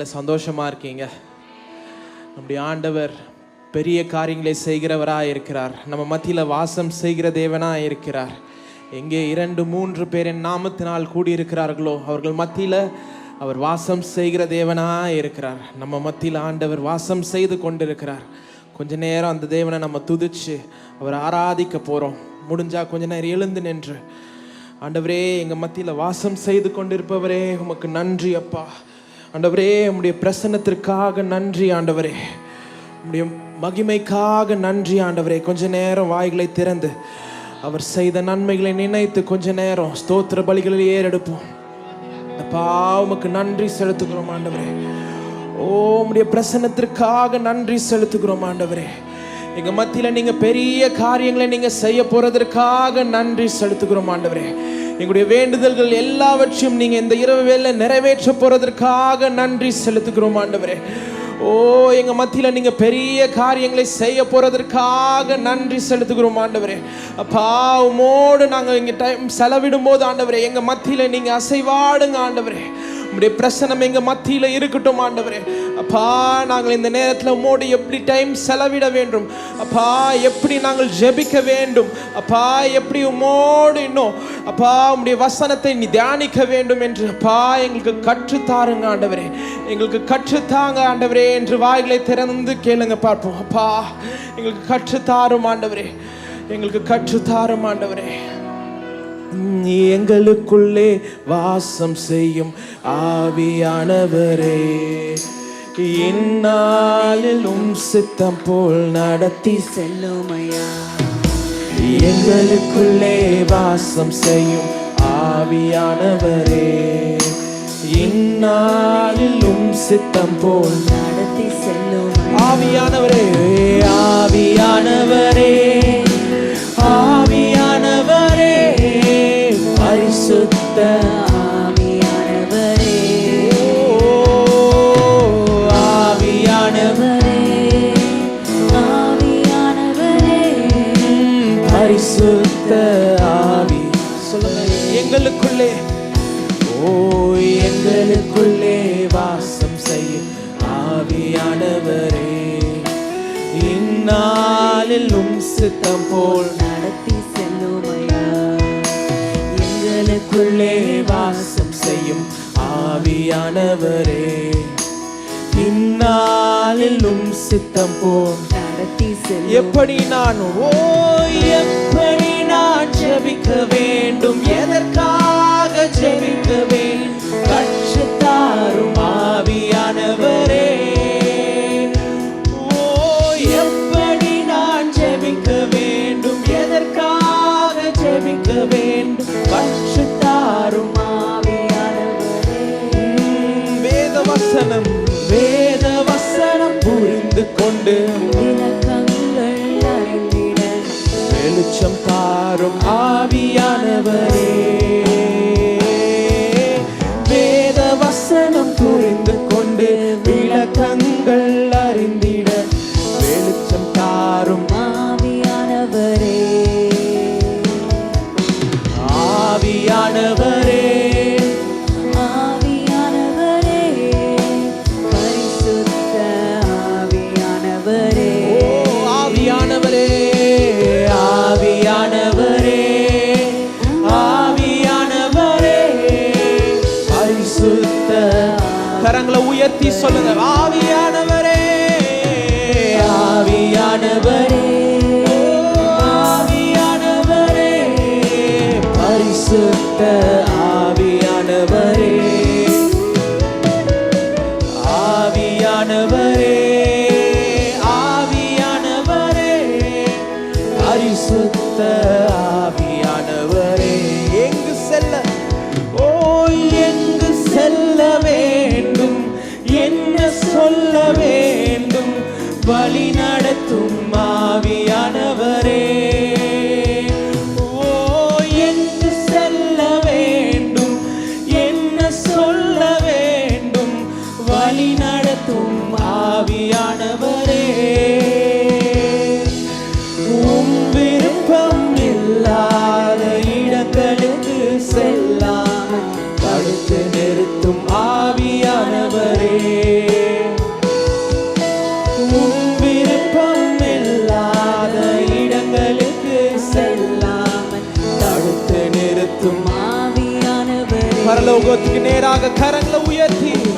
சந்தோஷமா இருக்கீங்க. நம்முடைய ஆண்டவர் பெரிய காரியங்களை செய்கிறவரா இருக்கிறார். நம்ம மத்தியில வாசம் செய்கிற தேவனா இருக்கிறார். எங்கே இரண்டு மூன்று பேரின் நாமத்தினால் கூடியிருக்கிறார்களோ அவர்கள் மத்தியில அவர் வாசம் செய்கிற தேவனா இருக்கிறார். நம்ம மத்தியில் ஆண்டவர் வாசம் செய்து கொண்டிருக்கிறார். கொஞ்ச நேரம் அந்த தேவனை நம்ம துதிச்சு அவர் ஆராதிக்க போறோம். முடிஞ்சா கொஞ்ச நேரம் எழுந்து நின்று ஆண்டவரே எங்க மத்தியில வாசம் செய்து கொண்டிருப்பவரே உமக்கு நன்றி அப்பா. ஆண்டவரே உம்முடைய பிரசன்னத்திற்காக நன்றி ஆண்டவரே. உம்முடைய மகிமைக்காக நன்றி ஆண்டவரே. கொஞ்ச நேரம் வாய்களை திறந்து அவர் செய்த நன்மைகளை நினைத்து கொஞ்ச நேரம் ஸ்தோத்திர பலிகளில் ஏறெடுப்போம். பாவமுக்கு நன்றி செலுத்துகிறோம் ஆண்டவரே. ஓ உம்முடைய பிரசன்னத்திற்காக நன்றி செலுத்துகிறோம் ஆண்டவரே. எங்க மத்தியில நீங்க பெரிய காரியங்களை நீங்க செய்ய போறதற்காக நன்றி செலுத்துகிறோம் ஆண்டவரே. எங்களுடைய வேண்டுதல்கள் எல்லாவற்றையும் நீங்க இந்த இரவு வேலை நிறைவேற்ற போறதற்காக நன்றி செலுத்துகிறோம் ஆண்டவரே. ஓ எங்க மத்தியில நீங்க பெரிய காரியங்களை செய்ய போறதற்காக நன்றி செலுத்துகிறோம் ஆண்டவரே. அப்பா உமோடு நாங்கள் இங்க டைம் செலவிடும் போது ஆண்டவரே எங்க மத்தியில நீங்க அசைவாடுங்க ஆண்டவரே. உம்முடைய பிரசனம் எங்க மத்தியில இருக்கட்டும் ஆண்டவரே. அப்பா நாங்கள் இந்த நேரத்தில் உமோடு எப்படி டைம் செலவிட வேண்டும்? அப்பா எப்படி நாங்கள் ஜெபிக்க வேண்டும்? அப்பா எப்படி உம்மோடு இன்னும் அப்பா உங்களுடைய வசனத்தை நீ தியானிக்க வேண்டும் என்று அப்பா எங்களுக்கு கற்றுத்தாருங்க ஆண்டவரே. எங்களுக்கு கற்றுத்தாங்க ஆண்டவரே என்று வாய்களை திறந்து கேளுங்க பார்ப்போம். அப்பா எங்களுக்கு கற்றுத்தாரும் ஆண்டவரே. எங்களுக்கு கற்றுத்தாரும் ஆண்டவரே. எங்களுக்குள்ளே வாசம் செய்யும் ஆவியானவரே. இந்நாளிலும் சித்தம் போல் நடத்தி செல்லுமையா. எங்களுக்குள்ளே வாசம் செய்யும் ஆவியானவரே. இந்நாளிலும் சித்தம் போல் நடத்தி செல்லும் ஆவியானவரே ஆவியானவரே. இந்நாளிலும் சித்தம் போல் நடத்தி செல்லுமையா? எங்களுக்குள்ளே வாசம் செய்யும் ஆவியானவரே. இந்நாளிலும் சித்தம் போல் நடத்தி செல்லும் எப்படி நான் ஓ எப்படி நான் ஜெபிக்க வேண்டும்? எதற்காக ஜெபிக்க வேண்டும்? கற்றுத்தாரும் ஆவியானவரே உயர்த்தி சொல்லுங்க. ஆவியானவரே. ஆவியானவரே. ஆவியானவரே. பரிசுத்த ஆவியானவரே. ஆவியானவரே. வழி நடத்தும் ஆவியானவரே. உம் விருப்பம் இல்லாத இடங்களுக்கு செல்லாம தடுத்து நிறுத்தும் ஆவியானவரே. உம் விருப்பம் இல்லாத இடங்களுக்கு செல்லாம தடுத்து நிறுத்தும் ஆவியானவரே. பரலோகத்துக்கு நேராக கரங்களை உயர்த்தி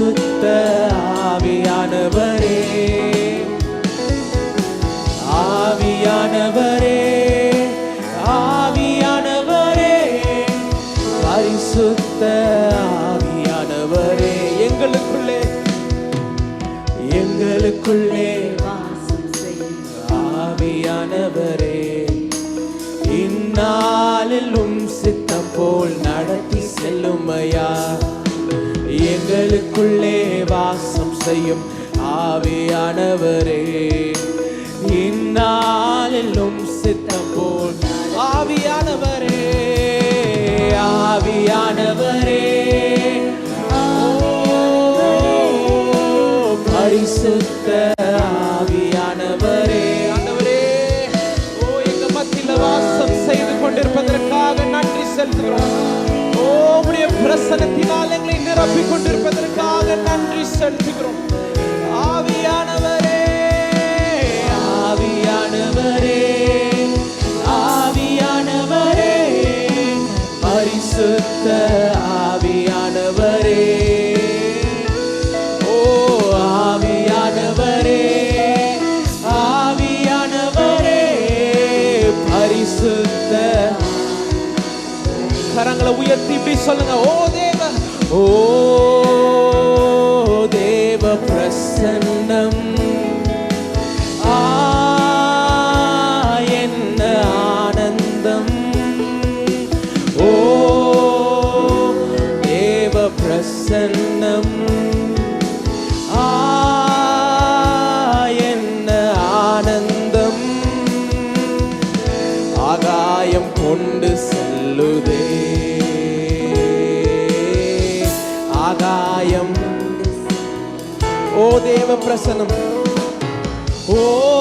பரிசுத்த ஆவியானவரே. ஆவியானவரே ஆவியானவரே பரிசுத்த ஆவியானவரே. எங்களுக்குள்ளே எங்களுக்குள்ளே செய்யும் ஆவியானவரே. இந்நாளிலும் சித்தம் போல் ஆவியானவரே ஆவியானவரே. பரிசு சொல்லுங்க ஓ தேவ ஓ mesmo, presta não. Oh,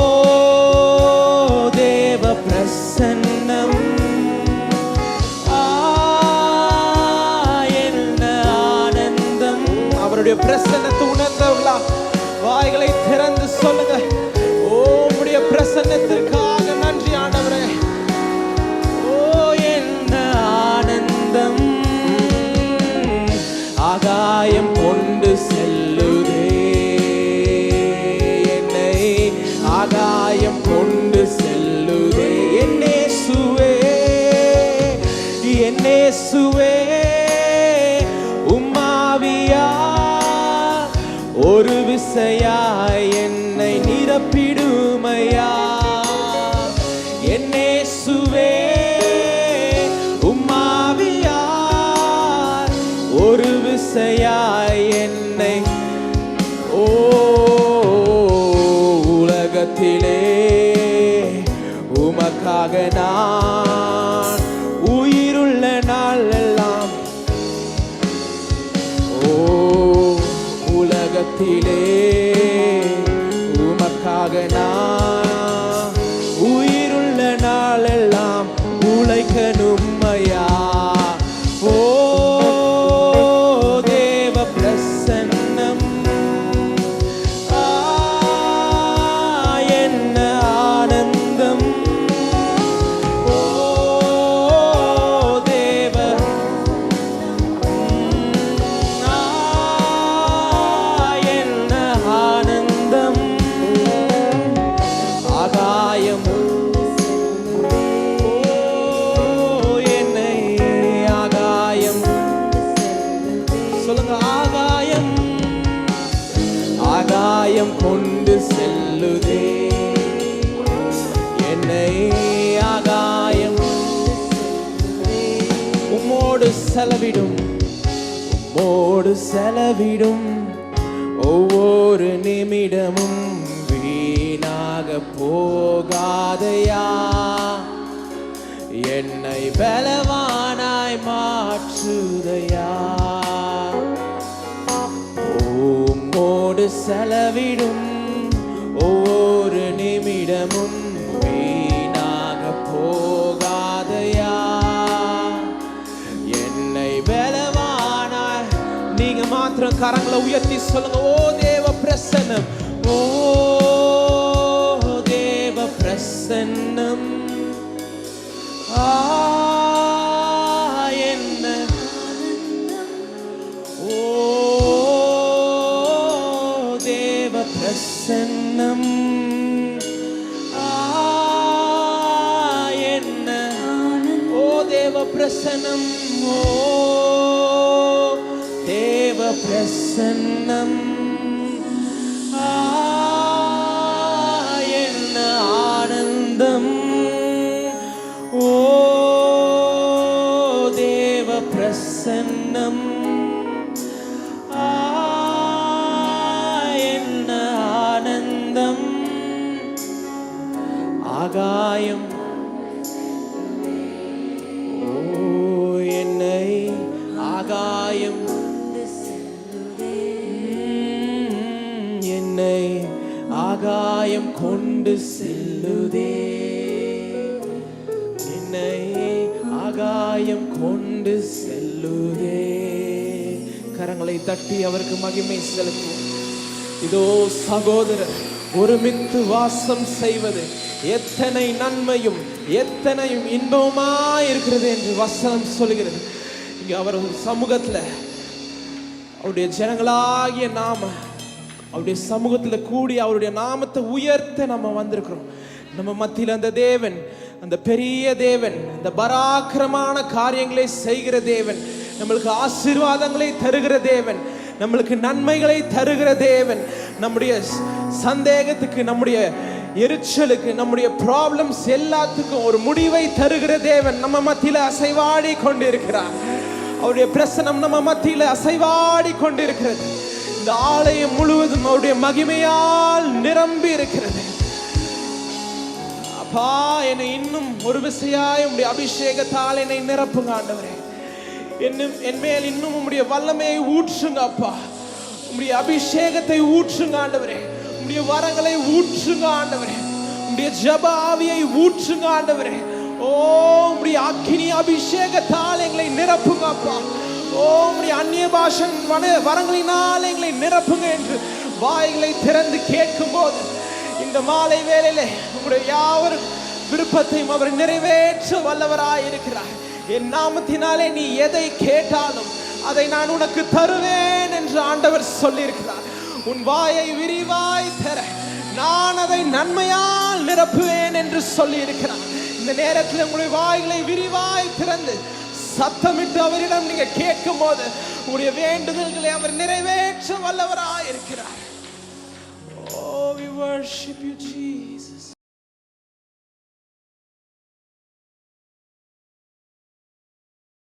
தப்பிடுமையா என்னே சுவே உம்மாவியார் ஒரு விசையா என்னை ஓ உலகத்திலே உமக்காக நான் உயிருள்ள நாளெல்லாம் உலகத்திலே என்னை ஆகாயம். உம்மோடு செலவிடும். உம்மோடு செலவிடும். ஒவ்வொரு நிமிடமும் வீணாக போகாதையா? என்னை பலவானாய் மாற்றுதையா? ஓமோடு செலவிடும். ஒவ்வொரு நிமிடமும் கரங்களை உயர்த்தி சொல்லுங்க. ஓ தேவ பிரசன்னம். ஓ தேவ பிரசன்னம். ஆ என்ன? ஓ தேவ பிரசன்னம். ஆ என்ன? ஓ தேவ பிரசன்னம். ஓ பிரசன்னம். ஆ என்ன ஆனந்தம். ஓ தேவ பிரசன்னம். ஆகாயம் கொண்டு செல்லுதே. என்னை ஆகாயம் கொண்டு செல்லுதே. கரங்களை தட்டி அவருக்கு மகிமை செலுத்தும் இதோ சகோதரர் ஒருமித்து வாசம் செய்வது எத்தனை நன்மையும் எத்தனையும் இன்பமா இருக்கிறது என்று வசனம் சொல்கிறது இங்கே அவர் சமூகத்தில் அவருடைய ஜனங்களாகிய நாம அவருடைய சமூகத்தில் கூடி அவருடைய நாமத்தை உயர்த்த நம்ம வந்திருக்கிறோம். நம்ம மத்தியில் அந்த தேவன் அந்த பெரிய தேவன் அந்த பராக்கிரமான காரியங்களை செய்கிற தேவன் நம்மளுக்கு ஆசீர்வாதங்களை தருகிற தேவன் நம்மளுக்கு நன்மைகளை தருகிற தேவன் நம்முடைய சந்தேகத்துக்கு நம்முடைய எரிச்சலுக்கு நம்முடைய ப்ராப்ளம்ஸ் எல்லாத்துக்கும் ஒரு முடிவை தருகிற தேவன் நம்ம மத்தியில் அசைவாடி கொண்டிருக்கிறார். அவருடைய பிரசனம் நம்ம மத்தியில் அசைவாடி கொண்டிருக்கிறது. இந்த ஆலயம் முழுவதும் அவருடைய மகிமையால் நிரம்பி இருக்கிறது. அப்பா என்னை இன்னும் ஒரு விசையாய் உடைய அபிஷேகத்தால் என்னை நிரப்புங்க ஆண்டவரே. இன்னும் என் மேல் இன்னும் உம்முடைய வல்லமையை ஊற்றுங்க அப்பா. உம்முடைய அபிஷேகத்தை ஊற்றுங்க ஆண்டவரே. உம்முடைய வரங்களை ஊற்றுங்க ஆண்டவரே. உம்முடைய ஜப ஆவியை ஊற்றுங்க ஆண்டவரே. ஓ உம்முடைய அக்கினி அபிஷேகத்தால் எங்களை நிரப்புங்க அப்பா. உம்முடைய அந்நிய பாஷன் வன வரங்களினால் எங்களை நிரப்புங்க என்று வாய்களை திறந்து கேட்கும் போது இந்த மாலை வேலையில உங்களுடைய யாவரும் விருப்பத்தையும் அவர் நிறைவேற்ற வல்லவராய் இருக்கிறார். என் நாமத்தினாலே நீ எதை கேட்டாலும் அதை நான் உனக்கு தருவேன் என்று ஆண்டவர் சொல்லியிருக்கிறார். உன் வாயை விரிவாய் தர நான் அதை நன்மையால் நிரப்புவேன் என்று சொல்லியிருக்கிறார். இந்த நேரத்தில் உங்களுடைய வாய்களை விரிவாய் திறந்து சத்தமிட்டு அவரிடம் நீங்க கேட்கும் போது உங்களுடைய வேண்டுதல்களை அவர் நிறைவேற்ற வல்லவராய் இருக்கிறார் Oh, we worship you, Jesus.